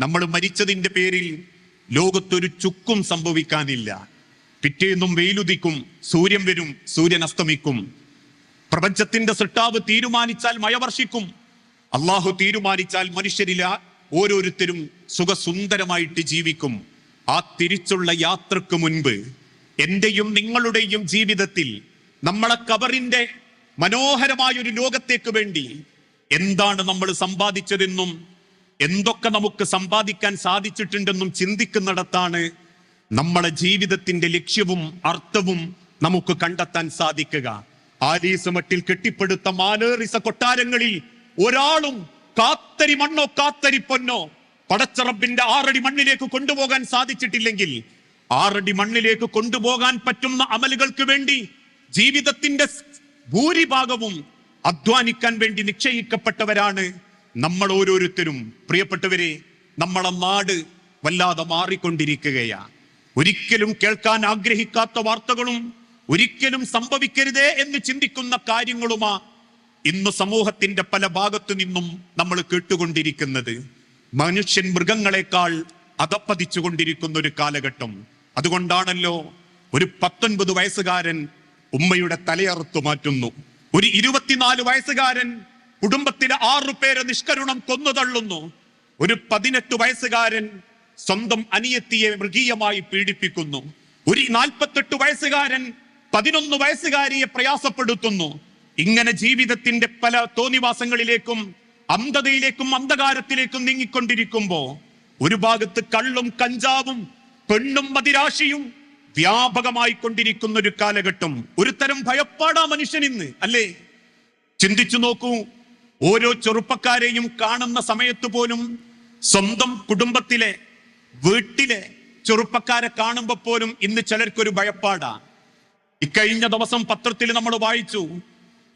നമ്മൾ മരിച്ചതിന്റെ പേരിൽ ലോകത്തൊരു ചുക്കും സംഭവിക്കാനില്ല. പിറ്റേന്നും വെയിലുദിക്കും സൂര്യൻ വരും സൂര്യൻ അസ്തമിക്കും. പ്രപഞ്ചത്തിന്റെ സൃഷ്ടാവ് തീരുമാനിച്ചാൽ മഴ വർഷിക്കും. അള്ളാഹു തീരുമാനിച്ചാൽ മനുഷ്യരില ഓരോരുത്തരും സുഖസുന്ദരമായിട്ട് ജീവിക്കും. ആ തിരിച്ചുള്ള യാത്രയ്ക്ക് മുൻപ് എന്റെയും നിങ്ങളുടെയും ജീവിതത്തിൽ നമ്മളെ കബറിന്റെ മനോഹരമായൊരു ലോകത്തേക്ക് വേണ്ടി എന്താണ് നമ്മൾ സമ്പാദിച്ചതെന്നും എന്തൊക്കെ നമുക്ക് സമ്പാദിക്കാൻ സാധിച്ചിട്ടുണ്ടെന്നും ചിന്തിക്കുന്നിടത്താണ് നമ്മളെ ജീവിതത്തിന്റെ ലക്ഷ്യവും അർത്ഥവും നമുക്ക് കണ്ടെത്താൻ സാധിക്കുക. ആലീസ് മട്ടിൽ കെട്ടിപ്പടുത്ത മാലേറിസ കൊട്ടാരങ്ങളിൽ ഒരാളും കാത്തരി മണ്ണോ കാത്തരി പൊന്നോ പടച്ചറബിന്റെ ആറടി മണ്ണിലേക്ക് കൊണ്ടുപോകാൻ സാധിച്ചിട്ടില്ലെങ്കിൽ ആറടി മണ്ണിലേക്ക് കൊണ്ടുപോകാൻ പറ്റുന്ന അമലുകൾക്ക് വേണ്ടി ജീവിതത്തിന്റെ ഭൂരിഭാഗവും അധ്വാനിക്കാൻ വേണ്ടി നിശ്ചയിക്കപ്പെട്ടവരാണ് നമ്മൾ ഓരോരുത്തരും പ്രിയപ്പെട്ടവരെ നമ്മളെ നാട് വല്ലാതെ മാറിക്കൊണ്ടിരിക്കുകയാ. ഒരിക്കലും കേൾക്കാൻ ആഗ്രഹിക്കാത്ത വാർത്തകളും ഒരിക്കലും സംഭവിക്കരുതേ എന്ന് ചിന്തിക്കുന്ന കാര്യങ്ങളുമാ ഇന്ന് സമൂഹത്തിന്റെ പല ഭാഗത്തു നിന്നും നമ്മൾ കേട്ടുകൊണ്ടിരിക്കുന്നത്. മനുഷ്യൻ മൃഗങ്ങളെക്കാൾ അതപ്പതിച്ചു കൊണ്ടിരിക്കുന്ന ഒരു കാലഘട്ടം. അതുകൊണ്ടാണല്ലോ ഒരു പത്തൊൻപത് വയസ്സുകാരൻ ഉമ്മയുടെ തലയറുത്തു മാറ്റുന്നു. ഒരു ഇരുപത്തിനാല് വയസ്സുകാരൻ കുടുംബത്തിലെ ആറു പേരെ നിഷ്കരുണം കൊന്നുതള്ളുന്നു. ഒരു പതിനെട്ട് വയസ്സുകാരൻ സ്വന്തം അനിയത്തിയെ മൃഗീയമായി പീഡിപ്പിക്കുന്നു. ഒരു നാൽപ്പത്തെട്ട് വയസ്സുകാരൻ പതിനൊന്ന് വയസ്സുകാരിയെ പ്രയാസപ്പെടുത്തുന്നു. ഇങ്ങനെ ജീവിതത്തിന്റെ പല തോന്നിവാസങ്ങളിലേക്കും അന്ധതയിലേക്കും അന്ധകാരത്തിലേക്കും നീങ്ങിക്കൊണ്ടിരിക്കുമ്പോ ഒരു ഭാഗത്ത് കള്ളും കഞ്ചാവും പെണ്ണും മതിരാശിയും വ്യാപകമായി കൊണ്ടിരിക്കുന്ന ഒരു കാലഘട്ടം. ഒരു തരം ഭയപ്പാടാ മനുഷ്യൻ ഇന്ന് അല്ലേ? ചിന്തിച്ചു നോക്കൂ ഓരോ ചെറുപ്പക്കാരെയും കാണുന്ന സമയത്ത് പോലും സ്വന്തം കുടുംബത്തിലെ വീട്ടിലെ ചെറുപ്പക്കാരെ കാണുമ്പോൾ പോലും ഇന്ന് ചിലർക്കൊരു ഭയപ്പാടാ. ഇക്കഴിഞ്ഞ ദിവസം പത്രത്തിൽ നമ്മൾ വായിച്ചു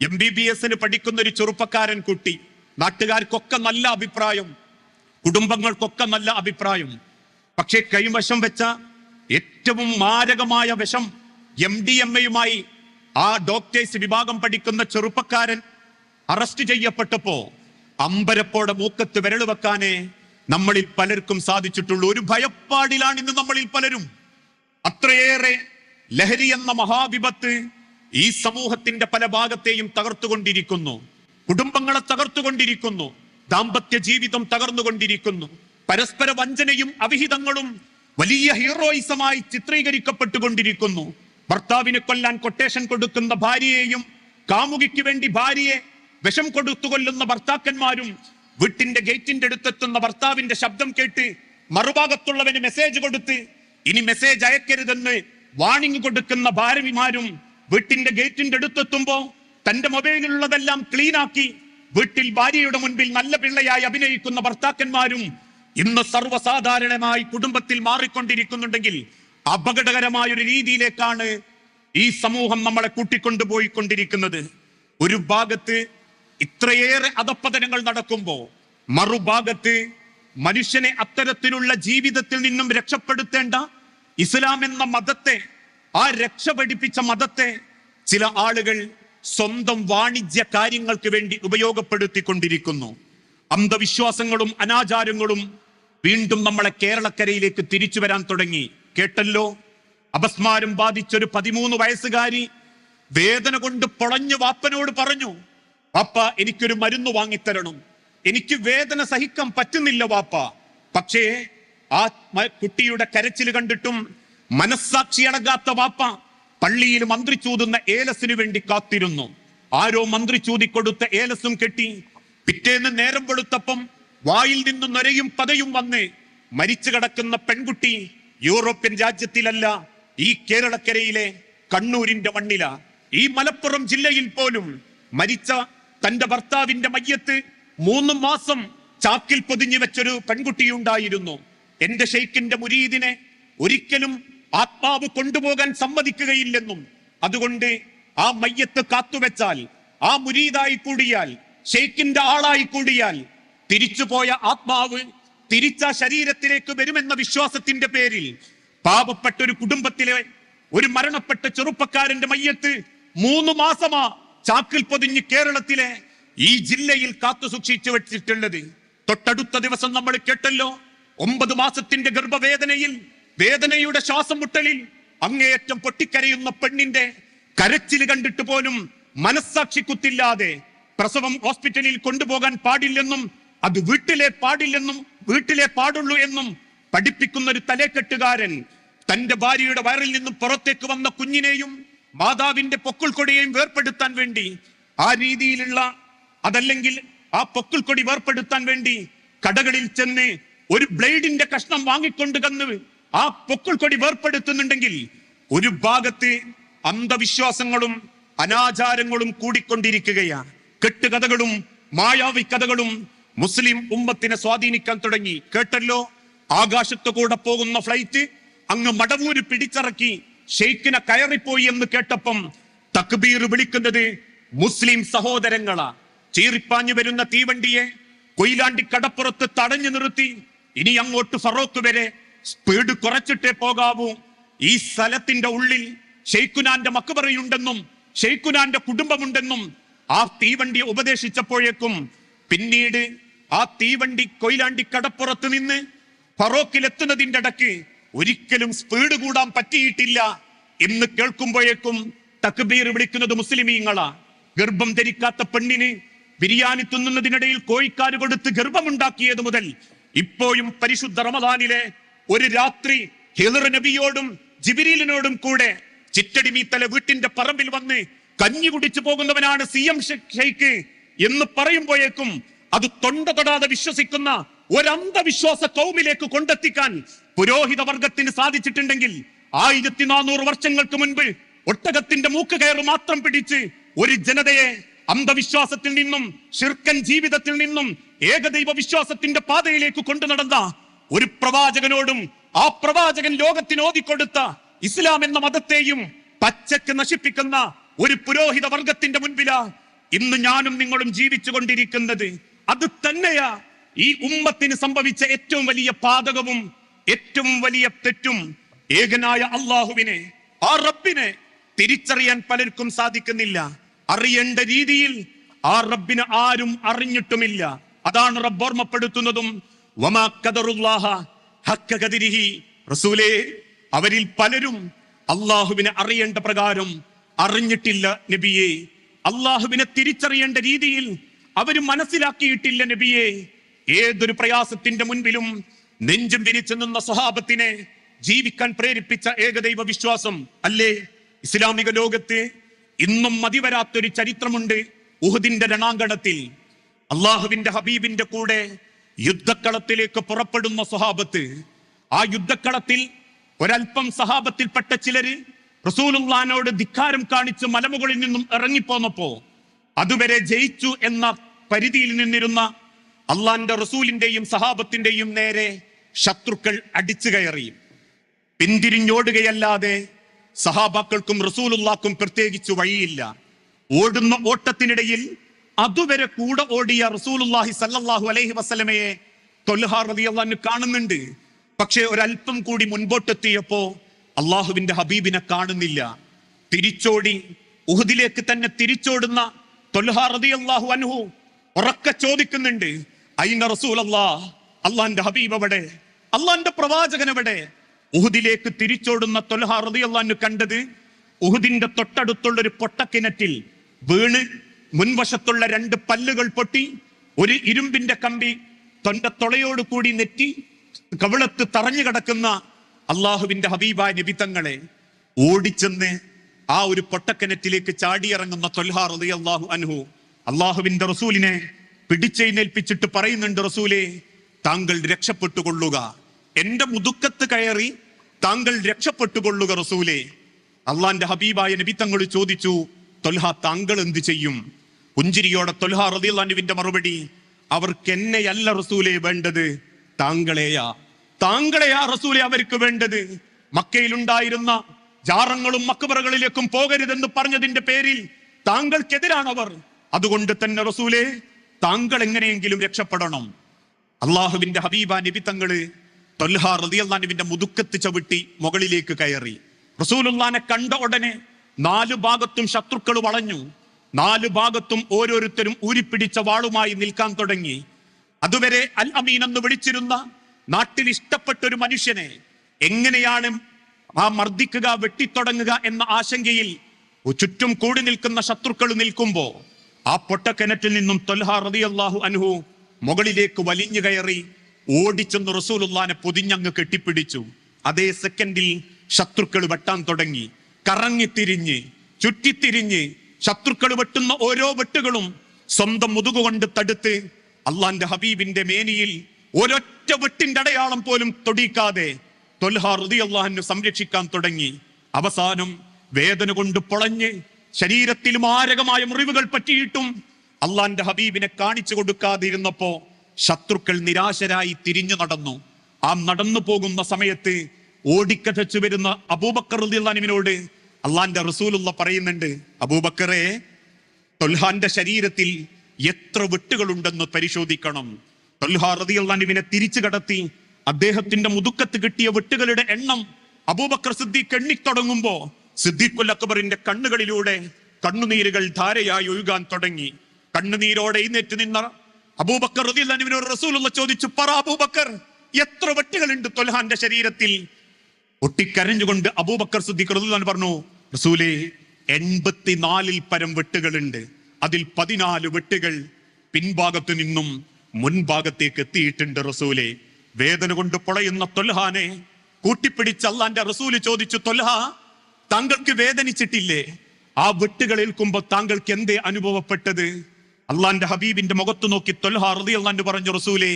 എം ബി ബി എസിന് പഠിക്കുന്ന ഒരു ചെറുപ്പക്കാരൻ കുട്ടി നാട്ടുകാർക്കൊക്കെ നല്ല അഭിപ്രായം കുടുംബങ്ങൾക്കൊക്കെ നല്ല അഭിപ്രായം. പക്ഷേ കൈവശം വെച്ച ഏറ്റവും മാരകമായ വിഷം എം ഡി എം എയുമായി ആ ഡോക്ടേഴ്സ് വിഭാഗം പഠിക്കുന്ന ചെറുപ്പക്കാരൻ അറസ്റ്റ് ചെയ്യപ്പെട്ടപ്പോ അമ്പരപ്പോടെ മൂക്കത്ത് വിരൽ വെക്കാനേ നമ്മളിൽ പലർക്കും സാധിച്ചിട്ടുള്ളൂ. ഒരു ഭയപ്പാടിലാണ് ഇന്ന് നമ്മളിൽ പലരും. അത്രയേറെ ലഹരി എന്ന മഹാവിപത്ത് ഈ സമൂഹത്തിന്റെ പല ഭാഗത്തെയും തകർത്തുകൊണ്ടിരിക്കുന്നു. കുടുംബങ്ങളെ തകർത്തുകൊണ്ടിരിക്കുന്നു. ദാമ്പത്യ ജീവിതം തകർന്നുകൊണ്ടിരിക്കുന്നു. പരസ്പര വഞ്ചനയും അവിഹിതങ്ങളും വലിയ ഹീറോയിസമായി ചിത്രീകരിക്കപ്പെട്ടുകൊണ്ടിരിക്കുന്നു. ഭർത്താവിനെ കൊല്ലാൻ കൊട്ടേഷൻ കൊടുക്കുന്ന ഭാര്യയെയും കാമുകിക്ക് വേണ്ടി ഭാര്യയെ വിഷം കൊടുത്തു കൊല്ലുന്ന ഭർത്താക്കന്മാരും വീട്ടിന്റെ ഗേറ്റിന്റെ അടുത്തെത്തുന്ന ഭർത്താവിന്റെ ശബ്ദം കേട്ട് മറുഭാഗത്തുള്ളവന് മെസ്സേജ് കൊടുത്ത് ഇനി മെസ്സേജ് അയക്കരുതെന്ന് വാണിംഗ് കൊടുക്കുന്ന ഭാരവിമാരും വീട്ടിന്റെ ഗേറ്റിന്റെ അടുത്തെത്തുമ്പോ തന്റെ മൊബൈലിലുള്ളതെല്ലാം ക്ലീൻ ആക്കി വീട്ടിൽ ഭാര്യയുടെ മുൻപിൽ നല്ല പിള്ളയായി അഭിനയിക്കുന്ന ഭർത്താക്കന്മാരും ഇന്ന് സർവസാധാരണമായി കുടുംബത്തിൽ മാറിക്കൊണ്ടിരിക്കുന്നുണ്ടെങ്കിൽ അപകടകരമായ ഒരു രീതിയിലേക്കാണ് ഈ സമൂഹം നമ്മളെ കൂട്ടിക്കൊണ്ടുപോയിക്കൊണ്ടിരിക്കുന്നത്. ഒരു ഭാഗത്ത് ഇത്രയേറെ അധപ്പതനങ്ങൾ നടക്കുമ്പോ മറുഭാഗത്ത് മനുഷ്യനെ അത്തരത്തിലുള്ള ജീവിതത്തിൽ നിന്നും രക്ഷപ്പെടുത്തേണ്ട ഇസ്ലാം എന്ന മതത്തെ ആ രക്ഷ പഠിപ്പിച്ച മതത്തെ ചില ആളുകൾ സ്വന്തം വാണിജ്യ കാര്യങ്ങൾക്ക് വേണ്ടി ഉപയോഗപ്പെടുത്തിക്കൊണ്ടിരിക്കുന്നു. അന്ധവിശ്വാസങ്ങളും അനാചാരങ്ങളും വീണ്ടും നമ്മളെ കേരളക്കരയിലേക്ക് തിരിച്ചു വരാൻ തുടങ്ങി. കേട്ടല്ലോ? അപസ്മാരം ബാധിച്ചൊരു പതിമൂന്ന് വയസ്സുകാരി വേദന കൊണ്ട് പൊളഞ്ഞു വാപ്പനോട് പറഞ്ഞു വാപ്പ എനിക്കൊരു മരുന്ന് വാങ്ങിത്തരണം. എനിക്ക് വേദന സഹിക്കാൻ പറ്റുന്നില്ല വാപ്പ. പക്ഷേ ആ കുട്ടിയുടെ കരച്ചിൽ കണ്ടിട്ടും മനസ്സാക്ഷി അടങ്ങാത്ത വാപ്പ പള്ളിയിൽ മന്ത്രി ചൂതുന്ന ഏലസിനു വേണ്ടി കാത്തിരുന്നു. ആരോ മന്ത്രി ചൂതിക്കൊടുത്ത ഏലസും കെട്ടി പിറ്റേന്ന് നേരം വെളുത്തപ്പം വായിൽ നിന്ന് നൊരയും പതയും വന്ന് മരിച്ചു കിടക്കുന്ന പെൺകുട്ടി യൂറോപ്യൻ രാജ്യത്തിലല്ല ഈ കേരളക്കരയിലെ കണ്ണൂരിന്റെ മണ്ണില. ഈ മലപ്പുറം ജില്ലയിൽ പോലും മരിച്ച തന്റെ ഭർത്താവിന്റെ മയ്യത്ത് മൂന്ന് മാസം ചാക്കിൽ പൊതിഞ്ഞു വെച്ചൊരു പെൺകുട്ടിയുണ്ടായിരുന്നു. എന്റെ ഷെയ്ഖിന്റെ മുരീദിനെ ഒരിക്കലും ആത്മാവ് കൊണ്ടുപോകാൻ സമ്മതിക്കുകയില്ലെന്നും അതുകൊണ്ട് ആ മയ്യത്ത് കാത്തുവെച്ചാൽ ആ മുരീദായി കൂടിയാൽ ഷെയ്ഖിന്റെ ആളായി കൂടിയാൽ തിരിച്ചുപോയ ആത്മാവ് തിരിച്ച ശരീരത്തിലേക്ക് വരുമെന്ന വിശ്വാസത്തിന്റെ പേരിൽ പാപപ്പെട്ട ഒരു കുടുംബത്തിലെ ഒരു മരണപ്പെട്ട ചെറുപ്പക്കാരന്റെ മയ്യത്ത് മൂന്ന് മാസമാ ചാക്കിൽ പൊതിഞ്ഞ് കേരളത്തിലെ ഈ ജില്ലയിൽ കാത്തു സൂക്ഷിച്ചു വെച്ചിട്ടുള്ളത്. തൊട്ടടുത്ത ദിവസം നമ്മൾ കേട്ടല്ലോ ഒമ്പത് മാസത്തിന്റെ ഗർഭവേദനയിൽ വേദനയുടെ ശ്വാസം മുട്ടലിൽ അങ്ങേയറ്റം പൊട്ടിക്കരയുന്ന പെണ്ണിന്റെ കരച്ചിൽ കണ്ടിട്ട് പോലും മനസ്സാക്ഷി കുത്തില്ലാതെ പ്രസവം ഹോസ്പിറ്റലിൽ കൊണ്ടുപോകാൻ പാടില്ലെന്നും അത് വീട്ടിലെ പാടില്ലെന്നും വീട്ടിലെ പാടുള്ളൂ എന്നും പഠിപ്പിക്കുന്ന ഒരു തലേക്കെട്ടുകാരൻ തന്റെ ഭാര്യയുടെ വയറിൽ നിന്നും പുറത്തേക്ക് വന്ന കുഞ്ഞിനെയും മാതാവിന്റെ പൊക്കിൾക്കൊടിയെയും വേർപ്പെടുത്താൻ വേണ്ടി ആ രീതിയിലുള്ള അതല്ലെങ്കിൽ ആ പൊക്കിൾക്കൊടി വേർപ്പെടുത്താൻ വേണ്ടി കടകളിൽ ചെന്ന് ഒരു ബ്ലേഡിന്റെ കഷ്ണം വാങ്ങിക്കൊണ്ട് കന്ന് ആ പൊക്കിൾക്കൊടി വേർപ്പെടുത്തുന്നുണ്ടെങ്കിൽ ഒരു ഭാഗത്ത് അന്ധവിശ്വാസങ്ങളും അനാചാരങ്ങളും കൂടിക്കൊണ്ടിരിക്കുകയാണ്. കെട്ടുകഥകളും മായാവി കഥകളും മുസ്ലിം ഉമ്മത്തിനെ സ്വാധീനിക്കാൻ തുടങ്ങി. കേട്ടല്ലോ? ആകാശത്തു കൂടെ പോകുന്ന ഫ്ലൈറ്റ് അങ്ങ് മടവൂര് പിടിച്ചിറക്കി. ഷെയ്ഖിനെ കയറിപ്പോയി എന്ന് കേട്ടപ്പം തക്ബീർ വിളിക്കുന്നത് മുസ്ലിം സഹോദരങ്ങളാ. ചീറിപ്പാഞ്ഞു വരുന്ന തീവണ്ടിയെ കൊയിലാണ്ടി കടപ്പുറത്ത് തടഞ്ഞു നിർത്തി. ഇനി അങ്ങോട്ട് ഫറോക്ക് വരെ സ്പീഡ് കുറച്ചിട്ടേ പോകാവൂ. ഈ സ്ഥലത്തിന്റെ ഉള്ളിൽ ഷെയ്ഖുനാന്റെ മക്കുപറയുണ്ടെന്നും ഷെയ്ഖുനാന്റെ കുടുംബമുണ്ടെന്നും ആ തീവണ്ടി ഉപദേശിച്ചപ്പോഴേക്കും പിന്നീട് ആ തീവണ്ടി കൊയിലാണ്ടി കടപ്പുറത്ത് നിന്ന് ഫറോക്കിലെത്തുന്നതിന്റെ ഇടയ്ക്ക് ഒരിക്കലും സ്പീഡ് കൂടാൻ പറ്റിയിട്ടില്ല എന്ന് കേൾക്കുമ്പോഴേക്കും തക്ബീർ വിളിക്കുന്നത് മുസ്ലിമീങ്ങളാ. ഗർഭം ധരിക്കാത്ത പെണ്ണിന് ബിരിയാണി തിന്നുന്നതിനിടയിൽ കോഴിക്കാര് കൊടുത്ത് ഗർഭമുണ്ടാക്കിയത് മുതൽ ഇപ്പോഴും പരിശുദ്ധ റമദാനിലെ ഒരു രാത്രി ഹിളർ നബിയോടും ജിബിരിലിനോടും കൂടെ ചിറ്റടിമീത്തല വീട്ടിന്റെ പറമ്പിൽ വന്ന് കഞ്ഞി കുടിച്ചു പോകുന്നവനാണ് സി എം ഷെയ്ഖ് എന്ന് പറയുമ്പോഴേക്കും അത് തൊണ്ട തൊടാതെ വിശ്വസിക്കുന്ന ഒരന്ധവിശ്വാസ കൗമിലേക്ക് കൊണ്ടെത്തിക്കാൻ പുരോഹിത വർഗത്തിന് സാധിച്ചിട്ടുണ്ടെങ്കിൽ ആയിരത്തി നാനൂറ് വർഷങ്ങൾക്ക് മുൻപ് ഒട്ടകത്തിന്റെ മൂക്ക് കയറ് മാത്രം പിടിച്ച് ഒരു ജനതയെ അന്ധവിശ്വാസത്തിൽ നിന്നും ശിർക്കൻ ജീവിതത്തിൽ നിന്നും ഏകദൈവ വിശ്വാസത്തിന്റെ പാതയിലേക്ക് കൊണ്ടു നടന്ന ഒരു പ്രവാചകനോടും ആ പ്രവാചകൻ ലോകത്തിന് ഓതിക്കൊടുത്ത ഇസ്ലാം എന്ന മതത്തെയും പച്ചക്ക് നശിപ്പിക്കുന്ന ഒരു പുരോഹിത വർഗത്തിന്റെ മുൻപിലാ ഇന്ന് ഞാനും നിങ്ങളും ജീവിച്ചു കൊണ്ടിരിക്കുന്നത് അത് തന്നെയാ ഈ ഉമ്മത്തിന് സംഭവിച്ച ഏറ്റവും വലിയ പാതകവും ഏറ്റവും വലിയ തെറ്റും ഏകനായ അള്ളാഹുവിനെ ആ റബ്ബിനെ തിരിച്ചറിയാൻ പലർക്കും സാധിക്കുന്നില്ല. അറിയേണ്ട രീതിയിൽ ആ റബ്ബിനെ ആരും അറിഞ്ഞിട്ടുമില്ല. അതാണ് റബ്ബ് ഓർമ്മപ്പെടുത്തുന്നതും. റസൂലേ അവരിൽ പലരും അള്ളാഹുവിനെ അറിയേണ്ട പ്രകാരം അറിഞ്ഞിട്ടില്ല നബിയെ. അള്ളാഹുവിനെ തിരിച്ചറിയേണ്ട രീതിയിൽ അവർ മനസ്സിലാക്കിയിട്ടില്ല നബിയെ. ഏതൊരു പ്രയാസത്തിന്റെ മുൻപിലും നെഞ്ചും വിരിച്ചു നിന്ന സ്വഹാബത്തിനെ ജീവിക്കാൻ പ്രേരിപ്പിച്ച ഏകദൈവ വിശ്വാസം അല്ലേ? ഇസ്ലാമിക ലോകത്ത് ഇന്നും മതിവരാത്തൊരു ചരിത്രമുണ്ട് ഉഹുദിന്റെ രണാങ്കണത്തിൽ. അള്ളാഹുവിന്റെ ഹബീബിന്റെ കൂടെ യുദ്ധക്കളത്തിലേക്ക് പുറപ്പെടുന്ന സ്വഹാബത്ത്. ആ യുദ്ധക്കളത്തിൽ ഒരൽപ്പം സഹാബത്തിൽപ്പെട്ട ചിലര് റസൂലുള്ളാനോട് ധിക്കാരം കാണിച്ച് മലമുകളിൽ നിന്നും ഇറങ്ങിപ്പോന്നപ്പോ അതുവരെ ജയിച്ചു എന്ന പരിധിയിൽ നിന്നിരുന്ന അള്ളാന്റെ റസൂലിന്റെയും സഹാബത്തിന്റെയും നേരെ ശത്രുക്കൾ അടിച്ചു കയറി. പിന്തിരിഞ്ഞോടുകയല്ലാതെ സഹാബാക്കൾക്കും റസൂലുള്ളാക്കും പ്രത്യേകിച്ച് വഴിയില്ല. ഓടുന്ന ഓട്ടത്തിനിടയിൽ അതുവരെ കൂടെ ഓടിയ റസൂലുല്ലാഹി സല്ലാഹു അലൈഹി വസ്ലമയെ റളിയല്ലാഹു കാണുന്നുണ്ട്. പക്ഷെ ഒരല്പം കൂടി മുൻപോട്ടെത്തിയപ്പോ അള്ളാഹുവിന്റെ ഹബീബിനെ കാണുന്നില്ല. തിരിച്ചോടി ഉഹുദിലേക്ക് തന്നെ തിരിച്ചോടുന്ന തൊൽഹാർ റളിയല്ലാഹു അൻഹു ഉറക്ക ചോദിക്കുന്നുണ്ട് അയിന റസൂൽ അള്ളാ അള്ളാന്റെ ഹബീബ് അവിടെ അള്ളാന്റെ പ്രവാചകൻ അവിടെ ഉഹുദിലേക്ക് തിരിച്ചോടുന്ന തൊൽഹാ റളിയല്ലാഹു കണ്ടത് ഉഹുദിന്റെ തൊട്ടടുത്തുള്ള ഒരു പൊട്ടക്കിണറ്റിൽ വീണ് മുൻവശത്തുള്ള രണ്ട് പല്ലുകൾ പൊട്ടി ഒരു ഇരുമ്പിന്റെ കമ്പി തൊണ്ട തൊളയോട് കൂടി നെറ്റി കവിളത്ത് തറഞ്ഞു കിടക്കുന്ന അള്ളാഹുവിന്റെ ഹബീബായ നിബിത്തങ്ങളെ ഓടിച്ചെന്ന് ആ ഒരു പൊട്ടക്കിണറ്റിലേക്ക് ചാടിയിറങ്ങുന്ന തൊൽഹാർ അള്ളാഹു അനുഹു അള്ളാഹുവിന്റെ റസൂലിനെ പിടിച്ചെഴുന്നേൽപ്പിച്ചിട്ട് പറയുന്നുണ്ട് റസൂലെ താങ്കൾ രക്ഷപ്പെട്ടുകൊള്ളുക. എന്റെ മുതുക്കത്ത് കയറി താങ്കൾ രക്ഷപ്പെട്ടുകൊള്ളുക റസൂലെ. അള്ളാന്റെ ഹബീബായ നബി തങ്ങൾ ചോദിച്ചു തൊൽഹ താങ്കൾ എന്ത് ചെയ്യും? പുഞ്ചിരിയോടെ തൊൽഹ റതിയുവിന്റെ മറുപടി അവർക്ക് എന്നെയല്ല റസൂലെ വേണ്ടത്? താങ്കളെയാ. താങ്കളെയാ റസൂലെ അവർക്ക് വേണ്ടത്? മക്കയിലുണ്ടായിരുന്ന ജാറങ്ങളും മക്കബറകളിലേക്കും പോകരുതെന്ന് പറഞ്ഞതിന്റെ പേരിൽ താങ്കൾക്കെതിരാണവർ. അതുകൊണ്ട് തന്നെ റസൂലെ താങ്കൾ എങ്ങനെയെങ്കിലും രക്ഷപ്പെടണം. അള്ളാഹുവിന്റെ ഹബീബ നബി തങ്ങൾ തൊൽഹ റതിയല്ലാനുവിന്റെ മുതുക്കത്ത് ചവിട്ടി മുകളിലേക്ക് കയറി. റസൂലുള്ളാനെ കണ്ട ഉടനെ നാലു ഭാഗത്തും ശത്രുക്കൾ വളഞ്ഞു. നാലു ഭാഗത്തും ഓരോരുത്തരും ഊരിപ്പിടിച്ച വാളുമായി നിൽക്കാൻ തുടങ്ങി. അതുവരെ അൽ അമീൻ എന്ന് വിളിച്ചിരുന്ന നാട്ടിൽ ഇഷ്ടപ്പെട്ട ഒരു മനുഷ്യനെ എങ്ങനെയാണ് ആ മർദ്ദിക്കുക വെട്ടിത്തുടങ്ങുക എന്ന ആശങ്കയിൽ ചുറ്റും കൂടി നിൽക്കുന്ന ശത്രുക്കൾ നിൽക്കുമ്പോ ആ പൊട്ടക്കിണറ്റിൽ നിന്നും തൊൽഹ റളിയല്ലാഹു അൻഹു മുകളിലേക്ക് വലിഞ്ഞു കയറി ഓടിച്ചെന്ന് റസൂലുള്ളാനെ പൊതിഞ്ഞങ്ങ് കെട്ടിപ്പിടിച്ചു. അതേ സെക്കൻഡിൽ ശത്രുക്കൾ വെട്ടാൻ തുടങ്ങി. കറങ്ങിത്തിരിഞ്ഞ് ചുറ്റിത്തിരിഞ്ഞ് ശത്രുക്കൾ വെട്ടുന്ന ഓരോ വെട്ടുകളും സ്വന്തം മുതുകുകൊണ്ട് തടുത്ത് അള്ളാന്റെ ഹബീബിന്റെ മേനിയിൽ ഒരൊറ്റ വെട്ടിന്റെ അടയാളം പോലും തൊടിക്കാതെ തൊൽഹ റളിയല്ലാഹു സംരക്ഷിക്കാൻ തുടങ്ങി. അവസാനം വേദന കൊണ്ട് പൊളഞ്ഞ് ശരീരത്തിൽ മാരകമായ മുറിവുകൾ പറ്റിയിട്ടും അള്ളാന്റെ ഹബീബിനെ കാണിച്ചു കൊടുക്കാതിരുന്നപ്പോ ശത്രുക്കൾ നിരാശരായി തിരിഞ്ഞു നടന്നു. ആ നടന്നു പോകുന്ന സമയത്ത് ഓടിക്കഥച്ചു വരുന്ന അബൂബക്കർ റളിയല്ലാഹുവിനോട് അള്ളാന്റെ റസൂലുള്ള പറയുന്നുണ്ട് അബൂബക്കറെ തൊൽഹാന്റെ ശരീരത്തിൽ എത്ര വെട്ടുകളുണ്ടെന്ന് പരിശോധിക്കണം. തൊൽഹ റതിയുള്ളാനുവിനെ തിരിച്ചു കടത്തി അദ്ദേഹത്തിന്റെ മുതുക്കത്ത് കിട്ടിയ വെട്ടുകളുടെ എണ്ണം അബൂബക്കർ സിദ്ദീഖ് എണ്ണിത്തുടങ്ങുമ്പോ സിദ്ദീഖുൽ കണ്ണുകളിലൂടെ കണ്ണുനീരുകൾ ധാരയായി ഒഴുകാൻ തുടങ്ങി. കണ്ണുനീരോടെ എഴുന്നേറ്റ് നിന്ന അബൂബക്കർ റതിയുള്ളാനുവിനോട് റസൂലുള്ള ചോദിച്ചു പറ അബൂബക്കർ എത്ര വെട്ടുകളുണ്ട് തൊൽഹാന്റെ ശരീരത്തിൽ? ഒട്ടിക്കരഞ്ഞുകൊണ്ട് അബൂബക്കർ സിദ്ദീഖ് റളിയല്ലാഹു പറഞ്ഞു റസൂലെ എൺപത്തിനാലിൽ പരം വെട്ടുകളുണ്ട്. അതിൽ പതിനാല് വെട്ടുകൾ പിൻഭാഗത്തു നിന്നും മുൻഭാഗത്തേക്ക് എത്തിയിട്ടുണ്ട് റസൂലെ. വേദന കൊണ്ട് പൊളയുന്ന തൊൽഹാനെ കൂട്ടിപ്പിടിച്ച് അള്ളാന്റെ റസൂൽ ചോദിച്ചു തൊൽഹ താങ്കൾക്ക് വേദനിച്ചിട്ടില്ലേ? ആ വെട്ടുകൾ ഏൽക്കുമ്പോൾ താങ്കൾക്ക് എന്തേ അനുഭവപ്പെട്ടത്? അള്ളാന്റെ ഹബീബിന്റെ മുഖത്ത് നോക്കി തൊൽഹ റളിയല്ലാഹു പറഞ്ഞു റസൂലേ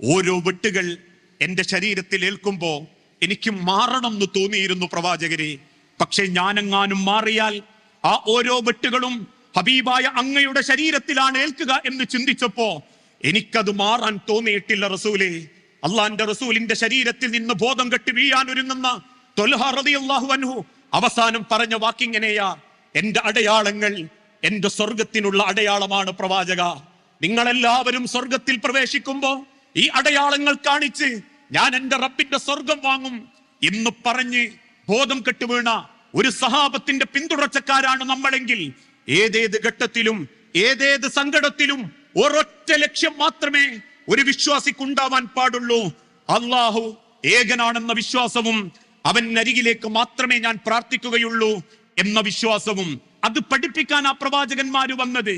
ഓരോ വെട്ടുകൾ എന്റെ ശരീരത്തിൽ ഏൽക്കുമ്പോ എനിക്ക് മാറണം എന്ന് തോന്നിയിരുന്നു പ്രവാചകരെ. പക്ഷെ ഞാനെങ്ങാനും മാറിയാൽ ആ ഓരോ വെട്ടുകളും ഹബീബായ അങ്ങയുടെ ശരീരത്തിലാണ് ഏൽക്കുക എന്ന് ചിന്തിച്ചപ്പോ എനിക്കത് മാറാൻ തോന്നിയിട്ടില്ല റസൂലെ. അള്ളാന്റെ റസൂലിന്റെ ശരീരത്തിൽ നിന്ന് ബോധം കെട്ടി വീഴാൻ ഒരുങ്ങുന്ന തൊൽഹ റളിയല്ലാഹു അൻഹു അവസാനം പറഞ്ഞ വാക്കിങ്ങനെയാ. എന്റെ അടയാളങ്ങൾ എന്റെ സ്വർഗത്തിനുള്ള അടയാളമാണ് പ്രവാചക. നിങ്ങളെല്ലാവരും സ്വർഗത്തിൽ പ്രവേശിക്കുമ്പോ ഈ അടയാളങ്ങൾ കാണിച്ച് ഞാൻ എന്റെ റബ്ബിന്റെ സ്വർഗം വാങ്ങും എന്ന് പറഞ്ഞ് ബോധം കെട്ടുവീണ ഒരു സഹാബത്തിന്റെ പിന്തുടർച്ചക്കാരാണ് നമ്മളെങ്കിൽ ഏതേത് ഘട്ടത്തിലും ഏതേത് സങ്കടത്തിലും ഒരൊറ്റ ലക്ഷ്യം മാത്രമേ ഒരു വിശ്വാസിക്കുണ്ടാവാൻ പാടുള്ളൂ. അള്ളാഹു ഏകനാണെന്ന വിശ്വാസവും അവൻ അരികിലേക്ക് മാത്രമേ ഞാൻ പ്രാർത്ഥിക്കുകയുള്ളൂ എന്ന വിശ്വാസവും അത് പഠിപ്പിക്കാൻ ആ പ്രവാചകന്മാര് വന്നത്.